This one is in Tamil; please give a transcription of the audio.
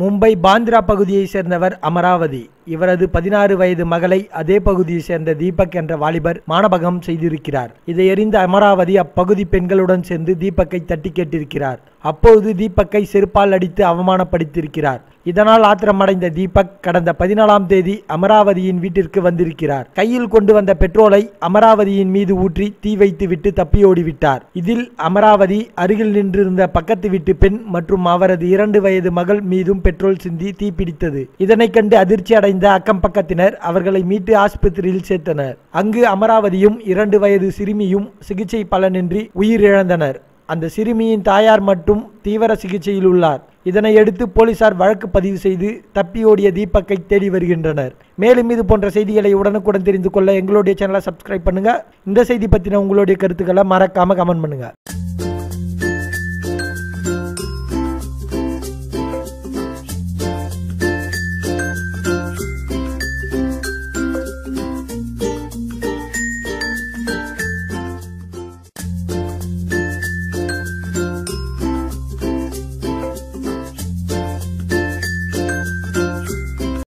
மும்பை பாந்திரா பகுதியைச் சேர்ந்தவர் அமராவதி. இவரது பதினாறு வயது மகளை அதே பகுதியை சேர்ந்த தீபக் என்ற வாலிபர் மானபகம் செய்திருக்கிறார். இதையறிந்த அமராவதி அப்பகுதி பெண்களுடன் சேர்ந்து தீபக்கை தட்டி கேட்டிருக்கிறார். அப்போது தீபக்கை செருப்பால் அடித்து அவமானப்படுத்தியிருக்கிறார். இதனால் ஆத்திரமடைந்த தீபக் கடந்த பதினாலாம் தேதி அமராவதியின் வீட்டிற்கு வந்திருக்கிறார். கையில் கொண்டு வந்த பெட்ரோலை அமராவதியின் மீது ஊற்றி தீ வைத்துவிட்டு தப்பியோடிவிட்டார் இதில் அமராவதி அருகில் நின்றிருந்த பக்கத்து வீட்டு பெண் மற்றும் அவரது இரண்டு வயது மகள் மீதும் பெட்ரோல் சிந்தி தீப்பிடித்தது இதனைக் கண்டு அதிர்ச்சி அடைந்த அக்கம் பக்கத்தினர் அவர்களை மீட்டு ஆஸ்பத்திரியில் சேர்த்தனர். அங்கு அமராவதியும் இரண்டு வயது சிறுமியும் சிகிச்சை பலனின்றி உயிரிழந்தனர். அந்த சிறுமியின் தாயார் மட்டும் தீவிர சிகிச்சையில் உள்ளார். இதனையடுத்து போலீசார் வழக்கு பதிவு செய்து தப்பியோடிய தீபக்கை தேடி வருகின்றனர். மேலும் இது போன்ற செய்திகளை உடனுக்குடன் தெரிந்து கொள்ள எங்களுடைய சேனலை சப்ஸ்கிரைப் பண்ணுங்க. இந்த செய்தி பற்றின உங்களுடைய கருத்துக்களை மறக்காம கமெண்ட் பண்ணுங்க.